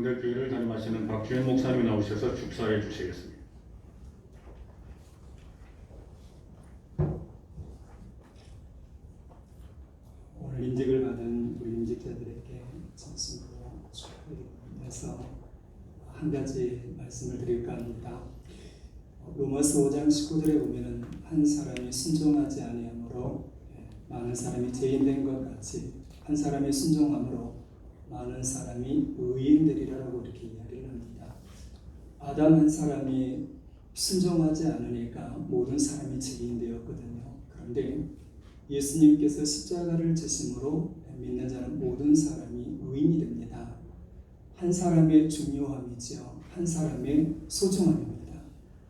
응대교회를 담임하시는 박주현 목사님이 나오셔서 축사해 주시겠습니다. 인직을 받은 우리 임직자들에게 진심으로 축하드리면서 한 가지 말씀을 드릴까 합니다. 로마서 5장 19절에 보면은 한 사람이 순종하지 아니하므로 예, 많은 사람이 죄인된 것 같이 한 사람이 순종함으로 많은 사람이 의인되리라고 이렇게 이야기를 합니다. 아담 한 사람이 순종하지 않으니까 모든 사람이 죄인 되었거든요. 그런데 예수님께서 십자가를 지심으로 믿는 자는 모든 사람이 의인이 됩니다. 한 사람의 중요함이지요. 한 사람의 소중함입니다.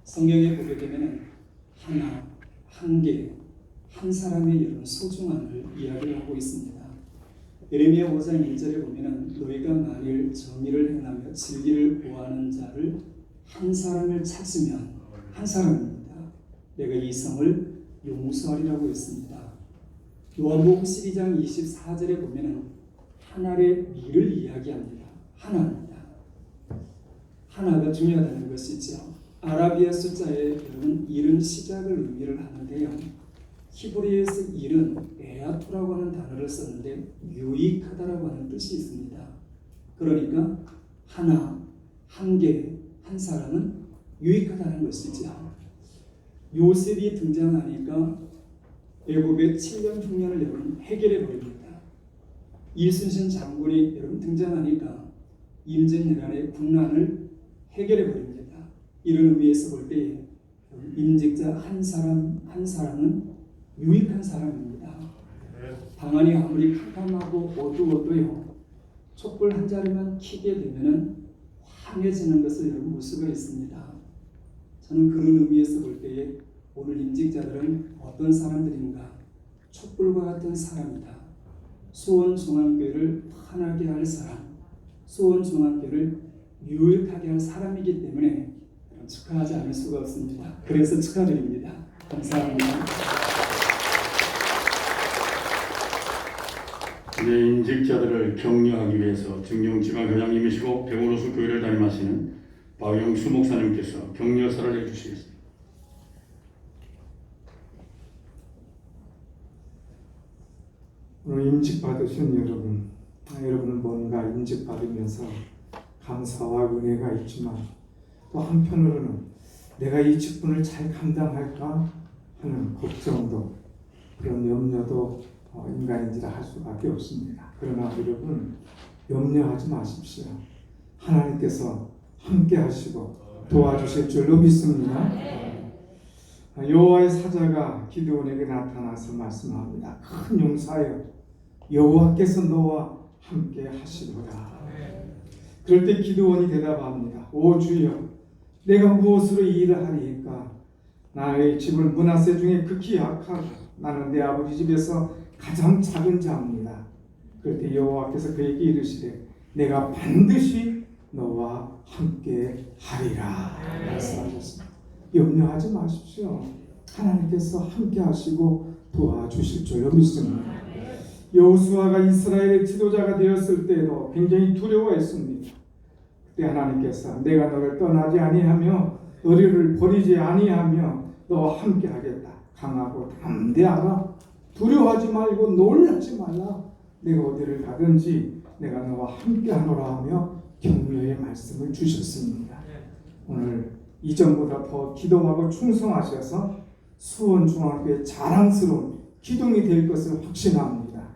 성경에 보게 되면 하나, 한 개, 한 사람의 이런 소중함을 이야기를 하고 있습니다. 예레미야 5장 1절에 보면은 너희가 만일 정의를 행하며 진리를 보하는 자를 한 사람을 찾으면 한 사람입니다. 내가 이 성을 용서하리라고 했습니다. 요한복음 12장 24절에 보면은 하나의 미를 이야기합니다. 하나입니다. 하나가 중요하다는 것이죠. 아라비아 숫자에 여러분 일은 시작을 의미를 하는데요. 히브리에서 일은 에아토라고 하는 단어를 썼는데 유익하다라고 하는 뜻이 있습니다. 그러니까 하나, 한 개, 한 사람은 유익하다는 것이죠. 요셉이 등장하니까 애굽의 7년 흉년을 여러분 해결해 버립니다. 이순신 장군이 여러분 등장하니까 임진왜란의 국난을 해결해 버립니다. 이런 의미에서 볼 때 임직자 한 사람 한 사람은 유익한 사람입니다. 방안이 아무리 캄캄하고 어두워도요 촛불 한 자리만 켜게 되면은 환해지는 것을 여러분 볼 수가 있습니다. 저는 그런 의미에서 볼 때에 오늘 임직자들은 어떤 사람들인가? 촛불과 같은 사람이다. 수원 중앙교회를 환하게 할 사람, 수원 중앙교회를 유익하게 할 사람이기 때문에 축하하지 않을 수가 없습니다. 그래서 축하드립니다. 감사합니다. 이제 임직자들을 격려하기 위해서 증용지방교장님이시고 병으로서 교회를 담임하시는 박영수 목사님께서 격려사를 해주시겠습니다. 오늘 임직 받으신 여러분, 아, 여러분은 뭔가 임직 받으면서 감사와 은혜가 있지만 또 한편으로는 내가 이 직분을 잘 감당할까 하는 걱정도 그런 염려도 어, 인간인지라 할 수밖에 없습니다. 그러나 여러분 염려하지 마십시오. 하나님께서 함께 하시고 도와주실 줄로 믿습니다. 아, 여호와의 사자가 기드온에게 나타나서 말씀합니다. 큰 용사여 여호와께서 너와 함께 하시도다. 그럴 때 기드온이 대답합니다. 오 주여 내가 무엇으로 이 일을 하리이까 나의 집을 문하세 중에 극히 약하고 나는 내 아버지 집에서 가장 작은 자입니다. 그럴 때 여호와께서 그에게 이르시되 내가 반드시 너와 함께 하리라 말씀하셨습니다. 염려하지 마십시오. 하나님께서 함께 하시고 도와주실 줄로 믿습니다. 여호수아가 이스라엘의 지도자가 되었을 때에도 굉장히 두려워했습니다. 그때 하나님께서 내가 너를 떠나지 아니하며 너희를 버리지 아니하며 너와 함께 하겠다. 강하고 담대하라. 두려워하지 말고 놀라지 말라. 내가 어디를 가든지 내가 너와 함께 하노라 하며 격려의 말씀을 주셨습니다. 오늘 이전보다 더 기도하고 충성하셔서 수원중앙교회 자랑스러운 기둥이 될 것을 확신합니다.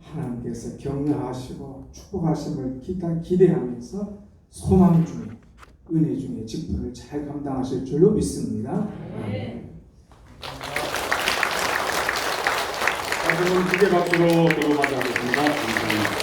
하나님께서 격려하시고 축복하심을 기다, 기대하면서 소망 중에 은혜 중에 직분을 잘 감당하실 줄로 믿습니다. 아멘. 자, 그럼 기계 박수로 들어가자 하겠습니다. 감사합니다.